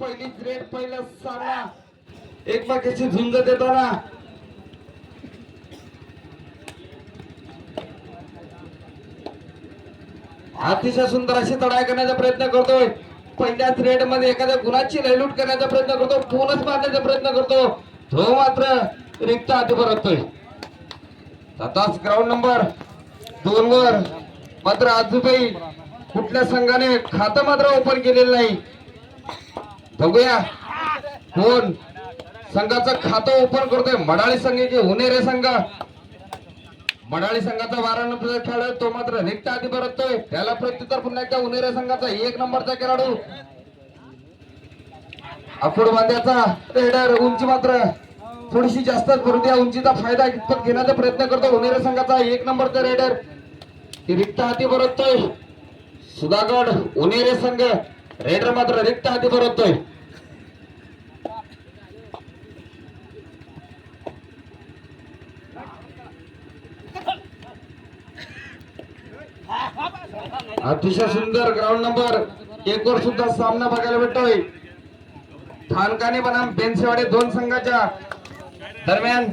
पहिली रेड पहिला सामना. एकमेकाची झुंज देताना. अतिशय सुंदर अशी चढाई करण्याचा प्रयत्न करतोय. पहिल्याच रेडमध्ये एखाद्या गुणाची लयलूट करण्याचा प्रयत्न करतो फोनच मारण्याचा प्रयत्न करतो. तो मात्र रिक्त हाती परततोय. आताच ग्राउंड नंबर दोन वर. मात्र आजूबाई कुठल्या संघाने खातं मात्र ओपन केलेलं नाही. बघूया. कोण? संघाचं खातं ओपन करतोय. मडाळी संघ की रे संघ? मडाळी संघाचा बारा नंबरचा खेळाडू तो मात्र रिक्त आधी परततोय. त्याला प्रत्युत्तर पुन्हा एकदा उनेरे संघाचा एक नंबरचा खेळाडू. अकोड बांध्याचा रेडर उंची मात्र थोडीशी जास्तच परंतु द्या. उंचीचा फायदा कितपत घेण्याचा प्रयत्न करतो. उनेरे संघाचा एक नंबरचा रेडर रिक्त हाती परततोय. सुधागड उनेरे संघ. रेडर मात्र रिक्त हाती बरततोय अतिशय सुंदर ग्राउंड नंबर एक वर सुद्धा सामना बघायला भेटतोय. ठाणकाने बनाम बेनसेवाडे दोन संघाच्या. दरम्यान.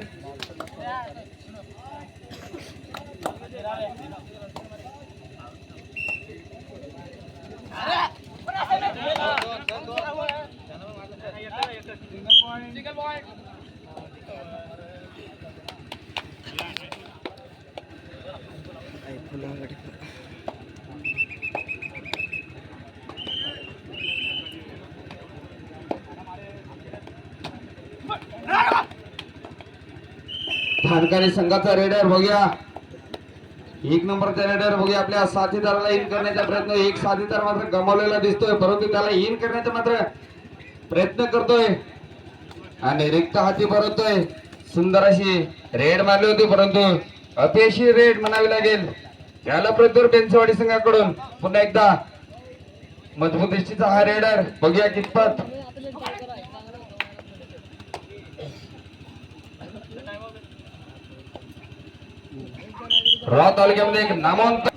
ठाणकाने संघाचा रेडर बघूया. एक नंबरचा रेडर बघूया आपल्या साथीदाराला इन करण्याचा प्रयत्न. एक साथीदार मात्र गमावलेला दिसतोय परंतु त्याला इन करण्याचा मात्र प्रयत्न करतोय. आणि रिक्त हाती परततोय. सुंदर अशी रेड मारली होती परंतु अपयशी रेड म्हणावी लागेल. याला प्रत्युर बेंचवाडी संघाकडून. पुन्हा एकदा मजबूत दृष्टीचा हा रेडर बघूया कितपत. राव तालुक्यामध्ये एक नामांत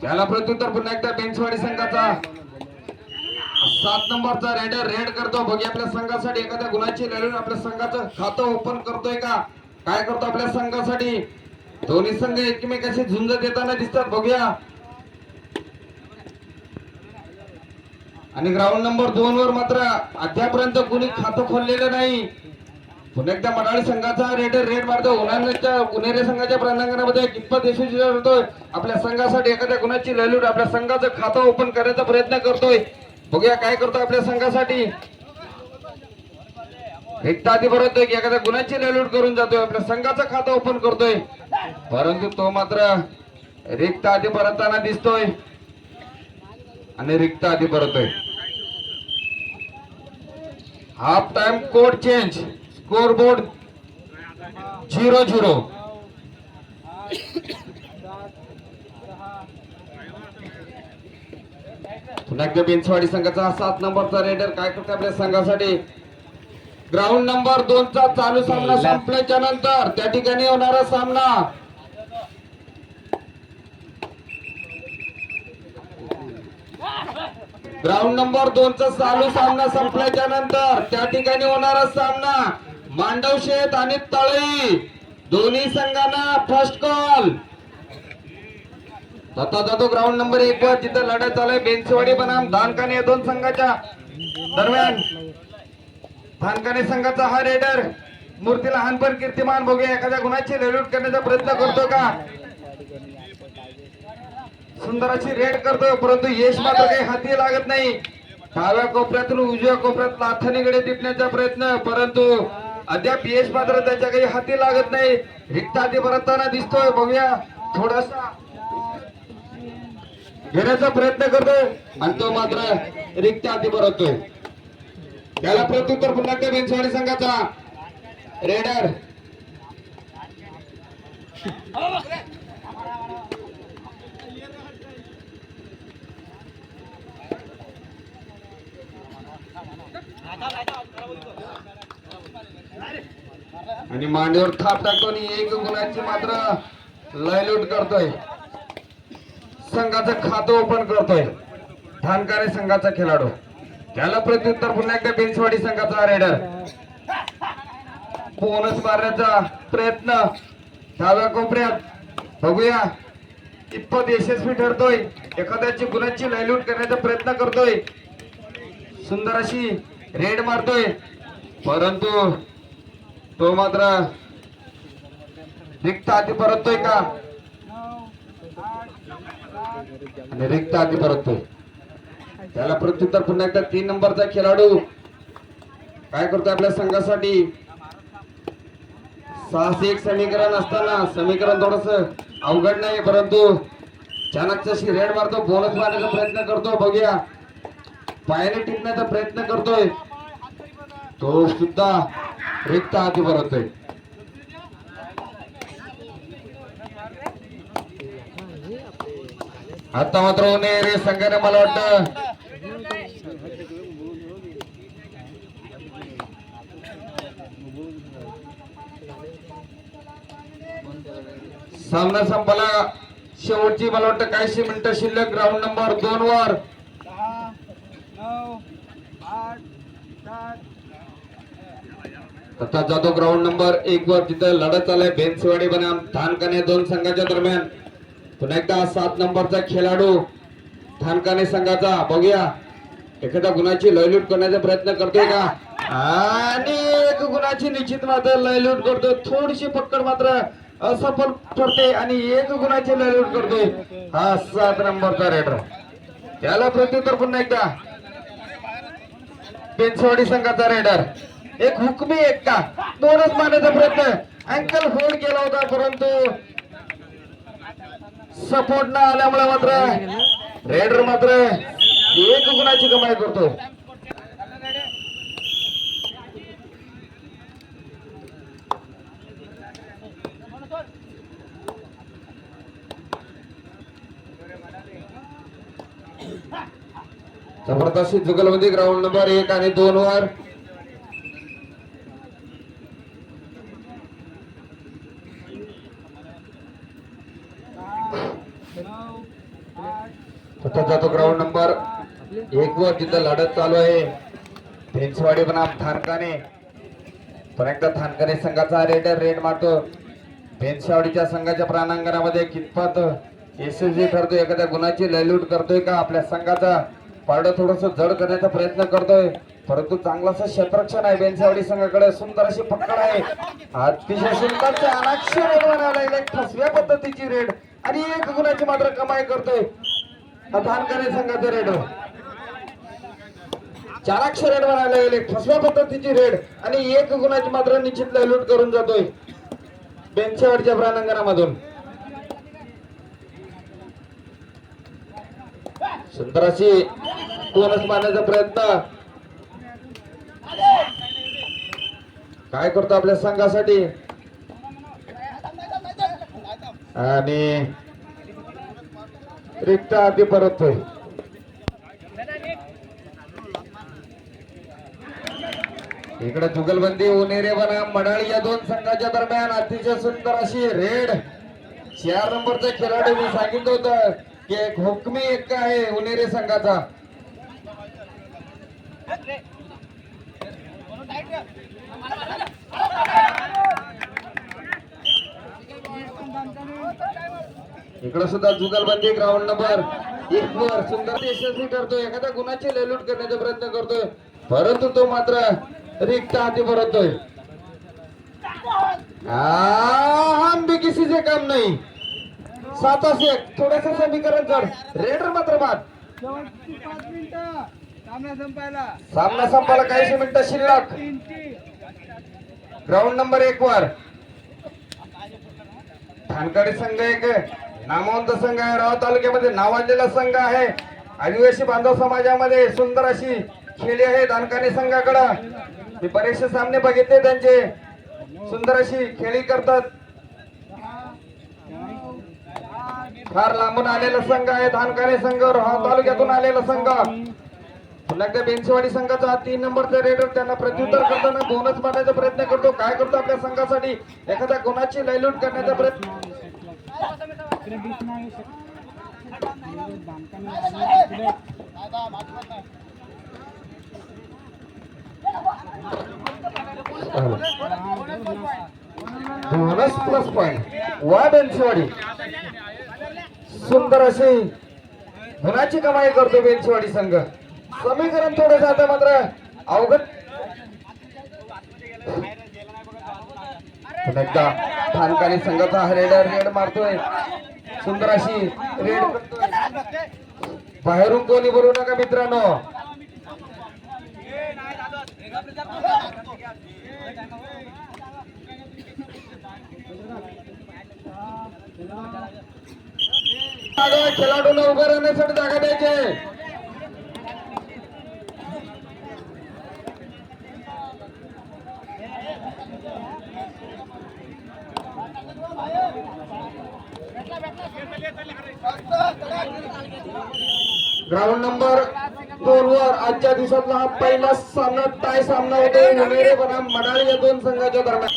त्याला प्रत्युत्तर पुन्हा एकदा बेंचवाडी संघाचा. सात नंबरचा रेडर रेड करतो. बघी आपल्या संघासाठी एखाद्या गुणाची लढून आपल्या संघाचं खातं ओपन करतोय का? काय करतो आपल्या संघासाठी? दोन्ही संघ एकमेकाशी झुंज देताना दिसतात. बघूया. आणि ग्राउंड नंबर दोन वर मात्र अद्यापर्यंत कुणी खातं खोललेलं नाही. पुन्हा एकदा मराठी संघाचा रेड रेड मारतो. उन्हाळ्याच्या उन्हेरे संघाच्या प्रांगणामध्ये कितपत यशस्वी ठरतोय आपल्या संघासाठी एखाद्या गुणाची ललूट आपल्या संघाचं खातं ओपन करण्याचा प्रयत्न करतोय. बघूया काय करतो आपल्या संघासाठी. एकदा आधी भरतोय की एखाद्या गुणाची ललूट करून जातोय. आपल्या संघाचं खातं ओपन करतोय. परंतु तो मात्र रिक्त आधी परतताना दिसतोय. आणि रिक्त आधी परतोय. Half time code change scoreboard zero zero. पुन्हा एकदा बेंचवाडी संघाचा सात नंबरचा रेडर काय करते आपल्या संघासाठी? ग्राउंड नंबर दोन चा चालू सामना संपल्याच्या नंतर त्या ठिकाणी होणारा सामना. ग्राउंड नंबर दोन चा चालू सामना संपल्याच्या नंतर त्या ठिकाणी होणारा सामना. मांडव शेत आणि तळई दोन्ही संघांना फर्स्ट कॉल आता जातो ग्राउंड नंबर एक वर. जिथं लढत चालू बेंचवाडी बनाम धानकाने या दोन संघाच्या दरम्यान. धानकाने संघाचा हा रेडर मूर्ती लहानपण कीर्तिमान बघूया एखाद्या गुणाची लढूट करण्याचा प्रयत्न करतो का? सुंदर अशी रेड करतो परंतु यश मात्र काही हाती लागत नाही. डाव्या कोपऱ्यातून उजव्या कोपऱ्यात लाथणीकडे टिपण्याचा प्रयत्न परंतु अद्याप यश मात्र त्याच्या काही हाती लागत नाही. रिक्त हाती परतताना दिसतोय. बघूया. थोडासा घेण्याचा प्रयत्न करतोय. आणि तो मात्र रिक्त हाती परततोय. त्याला प्रत्युत्तर पुन्हा एकदा संघाचा. रेडर. आणि मांडीवर थाप टाकतो आणि एक गुणाची मात्र लयलूट करतोय. संघाचं खातं ओपन करतोय. ठाणकारे संघाचा खेळाडू. त्याला प्रत्युत्तर पुन्हा एकदा बेंचवाडी संघाचा रेडर. बोनस मारण्याचा प्रयत्न डाव्या कोपऱ्यात. बघूया. कितपत यशस्वी ठरतोय. एखाद्याची गुणांची लयलूट करण्याचा प्रयत्न करतोय. सुंदर अशी रेड मारतोय. परंतु तो मात्र रिक्त आधी परततोय का? आणि रिक्त आधी परततोय. त्याला प्रत्युत्तर पुन्हा एकदा तीन नंबरचा खेळाडू काय करतोय आपल्या संघासाठी? सहाशे एक समीकरण असताना समीकरण थोडस अवघड नाही परंतु चाणक्यशी रेड मारतो बोनस मारण्याचा प्रयत्न करतो बघूया. पायाने टिपण्याचा प्रयत्न करतोय. तो सुद्धा रिक्त आधी भरतोय. आता मात्र होणे रे संघाने मला वाटतं सामना संपला. शेवटची मला वाटतं काहीशी मिनिटं शिल्लक. ग्राउंड नंबर दोन वर दहा नऊ आठ सात तथा जातो ग्राउंड नंबर एक वर तिथं लढत चालू आहे बेनसेवाडी बनाम धानकाने दोन संघाच्या दरम्यान. पुन्हा एकदा सात नंबरचा खेळाडू धानकाने संघाचा. बघूया. एखाद्या गुणाची लयलूट करण्याचा प्रयत्न करतोय का? आणि एक गुणाची निश्चित मात्र लयलूट करतोय. थोडीशी पक्कड मात्र असफल ठरते आणि एक गुणाची लयलूट करतोय. हा सात नंबरचा रेडर. त्याला प्रत्युत्तर पुन्हा एकदा. पेन्सवाडी संघाचा रेडर. एक हुकमी एक का दोनच मारण्याचा प्रयत्न. अँकल होल्ड केला होता परंतु सपोर्ट न आल्यामुळे मात्र रेडर मात्र एक गुणाची कमाई करतो. जबरदस्त जुगलबंदी ग्राउंड नंबर एक आणि दोन वर नऊ आठ तिथं जातो ग्राउंड नंबर एक तिथं लढत चालू आहे. भेंसवाडी बनाम थानकाने पण एकदा थानकाने संघाचा रेडर रेड मारतो. भेंसवाडीच्या संघाच्या प्राणांगणामध्ये कितपत यशस्वी ठरतोय एखाद्या गुणाची लयलूट करतोय का आपल्या संघाचा? पारडं थोडस जड करण्याचा प्रयत्न करतोय. परंतु चांगलासा क्षेत्रक्षण आहे बेनसावडी संघाकडे. सुंदर अशी पकड आहे. अतिशय सुंदर अनाक्षी रेड बनायला फसव्या पद्धतीची रेड. आणि एक गुणाची मात्र कमाई करतोय. थानकाने संघाचे रेड चाराक्ष रेड बनायला गेले फसव्या पद्धतीची रेड आणि एक गुणाची मात्र निश्चित लूट करून जातोय. बेंचवाडच्या प्राणांगणामधून सुंदर अशी कोणच मारण्याचा प्रयत्न. काय करतो आपल्या संघासाठी? आणि रिक्त आधी परततोय. इकडे जुगलबंदी उनेरे बनाम मडाळी या दोन संघाच्या दरम्यान अतिशय सुंदर अशी रेड. चार नंबरचा खेळाडू मी सांगितलं होतं की एक हुकमी एक आहे उनेरे संघाचा. इकडे सुद्धा जुगलबंदी ग्राउंड नंबर एक वर सुंदर यशस्वी करतोय. एखाद्या गुणाची लयलूट करण्याचा प्रयत्न करतोय. परंतु तो मात्र रिक्त आधी भरतोय. हम भी किसी से कम नहीं. सातास एक थोडस समीकरण जड. रेडर मात्र बाद. सामना संपायला काहीशे मिनिटं शिल्लक. ग्राउंड नंबर एक वर. ठाणकाडी संघ एक नामवंत संघ आहे. राव तालुक्यामध्ये नावाजलेला संघ आहे. आदिवासी बांधव समाजामध्ये सुंदर अशी खेळी आहे दानकाने संघाकडं. मी बरेचसे सामने बघितले त्यांचे. सुंदर अशी खेळी करतात. फार लांबून आलेला संघ आहे धानकाने संघ. राव तालुक्यातून आलेला संघ. पुन्हा एकदा बेंचवाडी संघाचा हा तीन नंबरचा रेडर त्यांना प्रत्युत्तर करताना बोनस मारण्याचा प्रयत्न करतो. काय करतो आपल्या संघासाठी? एखाद्या गुणाची लयलूट करण्याचा प्रयत्न इकडे बोनस प्लस पॉइंट वा बेंचवाडी सुंदर अशी धनाची कमाई करतो बेंचवाडी संघ. समीकरण थोडं जातं मात्र अवघड. एकदा ठाणकाने संघाचा हा रेड मारतोय. सुंदर अशी रेड बाहेरून कोणी बोलू नका मित्रांनो. खेळाडूला उभं राहण्यासाठी जागा द्यायचे ग्राउंड नंबर दोन वर आजच्या दिवसातला हा पहिला सामना टाय सामना होतो उमेरे बनाम मडाळी या दोन संघाच्या दरम्यान.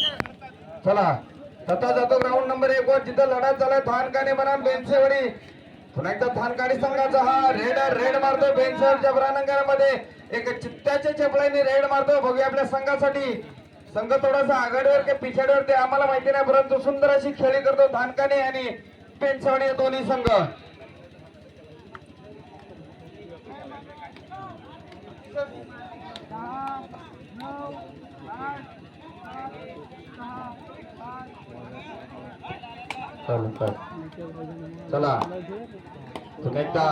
चला तथा जातो ग्राउंड नंबर एक वर. जिथं लढा झालाय थानकाने बनाम बेंचेवडी पुन्हा एकदा थानकाणी संघाचा हा रेड रेड मारतो बेंचवडच्या प्रांगणामध्ये एक चित्त्याच्या चपळाने रेड मारतो. बघूया आपल्या संघासाठी. संघ थोडासा आघाडीवर की पिछाडीवर ते आम्हाला माहिती नाही परंतु सुंदर अशी खेळी करतो थानकाने आणि बेंचवडी हे दोन्ही संघ. दहा नऊ आठ सहा चला एकदा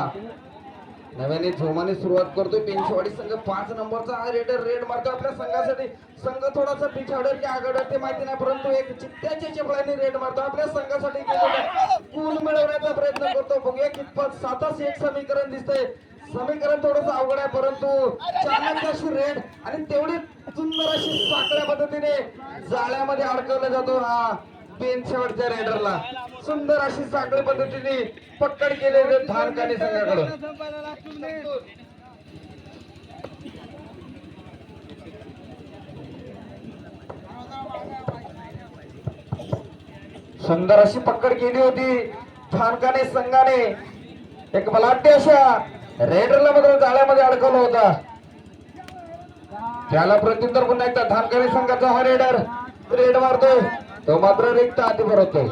नव्याने झोमाने सुरुवात करतोय. पेंशवाडी संघ पाच नंबरचा हा रेडर रेड मारतो आपल्या संघासाठी. संघ थोडासा पिछाडर की आघाडर ते माहिती नाही परंतु एक चित्त्याच्या चपळाने रेड मारतो. आपल्या संघासाठी पूल मिळवण्याचा प्रयत्न करतो. बघूया कितपत सातास एक समीकरण दिसतंय. समीकरण थोडस अवघड आहे परंतु चांगली अशी रेड आणि तेवढी सुंदर अशी साखळ्या पद्धतीने जाळ्यामध्ये अडकवला जातो हा पेन शेवटच्या रेडरला. सुंदर अशी साखळी पद्धतीने पक्कड केलेले धानकाने संघाकडून सुंदर अशी पकड केली होती ठाणकाने संघाने. एक बलाढ्य अशा रेडरला मात्र जाळ्यामध्ये अडकवला होता. त्याला प्रत्युत्तर पुन्हा एकदा धानकरी संघाचा हा रेडर. रेड मारतोय. तो मात्र रिक्त आधी भरवतोय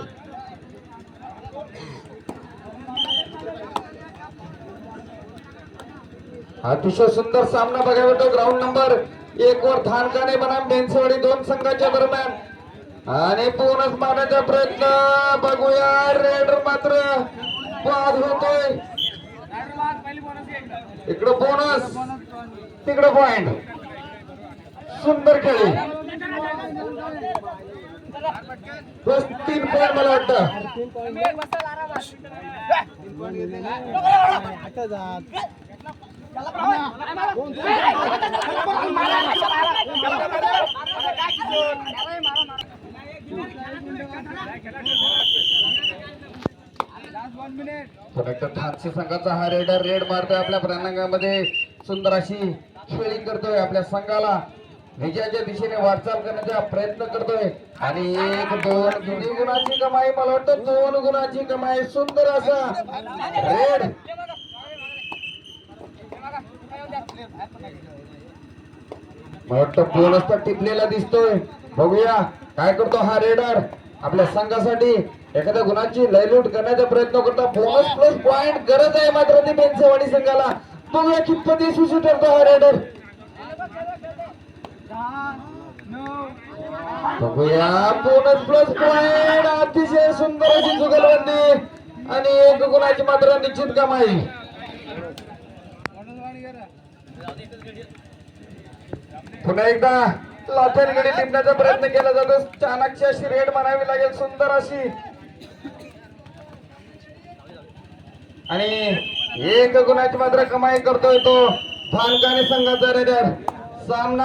अतिशय सुंदर सामना बघायला मिळतो. ग्राउंड नंबर एक वर धानकाने बनाम बेंचवाडी दोन संघाच्या दरम्यान. आणि बोनस मारण्याचा प्रयत्न बघूया. रेडर मात्र बाद होतोय. इकडं बोनस तिकडं पॉइंट सुंदर खेळी. बस तीन पॉइंट मला वाटतं. लास्ट ठाकसे संघाचा हा रेडर रेड मारतोय आपल्या प्रणांगामध्ये सुंदर अशी खेळी करतोय आपल्या संघाला. विजयाच्या दिशेने वाटचाल करण्याचा प्रयत्न करतोय. आणि एक दोन किती गुणाची कमाई मला वाटतं दोन गुणाची कमाई. सुंदर असा रेड. मला वाटतं बोनस टिपलेला दिसतोय. बघूया काय करतो हा रेडर? आपल्या संघासाठी एखाद्या गुणाची लयलूट करण्याचा प्रयत्न करतो. बोनस प्लस पॉइंट गरज आहे मात्र ती बेंचवाडी संघाला. बघूया कितपत यशस्वी ठरतो हा रेडर बघूया बोनस प्लस पॉइंट अतिशय सुंदर अशी जुगलबंदी. आणि एक गुणाची मात्र निश्चित कमाई. पुन्हा एकदा लाथेरगडी टिपण्याचा प्रयत्न केला जातो. चाणक्य अशी रेड म्हणावी लागेल. सुंदर अशी आणि एक गुणाची मात्र कमाई करतोय तो. भानकाने संघाचा रेडर सामना